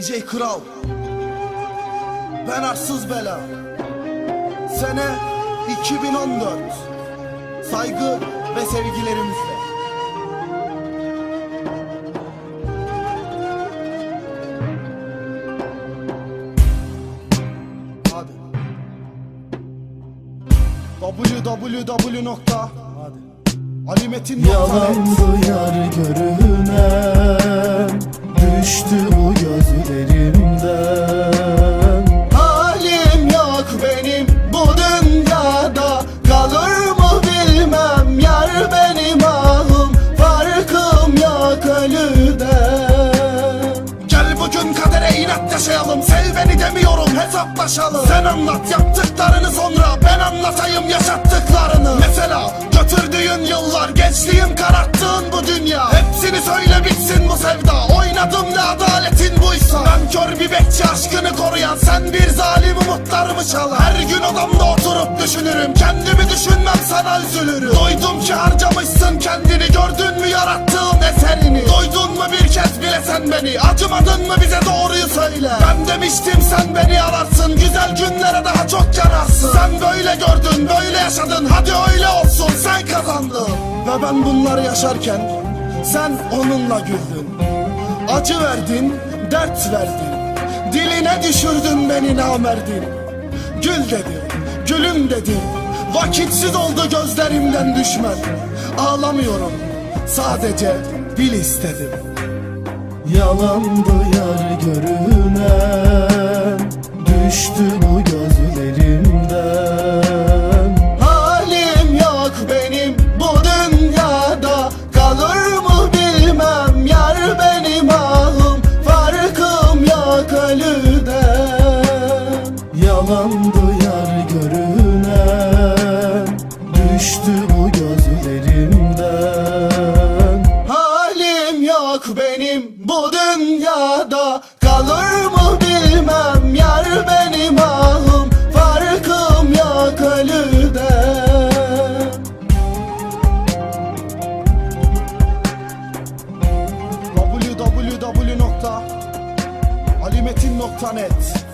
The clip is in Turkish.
DJ Kral. Ben Arsız Bela. Sene 2014 Saygı ve sevgilerimizle. Hadi. Www nokta. Alimetin Yalandı yar görünen Düştü bu gözlerimden. Halim yok benim bu dünyada Kalır mı bilmem yar benim ahım Farkım yok ölüden Gel bugün kadere inat yaşayalım Sev beni demiyorum hesaplaşalım. Sen anlat yaptıklarını sonra Ben anlatayım yaşattıklarını. Mesela götürdüğün yıllar Gençliğim kararttığın bu dünya. Hepsini söyle bitsin bu sevda bekçi aşkını koruyan Sen bir zalim umutlarımı çalan Her gün odamda oturup düşünürüm. Kendimi düşünmem sana üzülürüm Duydum ki harcamışsın kendini. Gördün mü yarattığın eserini? Duydun mu bir kez bile sen beni? Acımadın mı bize doğruyu söyle. Ben demiştim sen beni ararsın. Güzel günlere daha çok yararsın. Sen böyle gördün böyle yaşadın. Hadi öyle olsun. Sen kazandın. Ve ben bunları yaşarken Sen onunla güldün. Acı verdin, dert verdin Diline düşürdün beni namerdin. Gül dedim, gülüm dedim Vakitsiz oldu gözlerimden düşmen. Ağlamıyorum, sadece bil istedim. Yalandı yar görünen yar görünen Düştü bu gözlerimden Halim yok benim bu dünyada Kalır mı bilmem yar benim ahım Farkım yok ölüden www.alimetin.net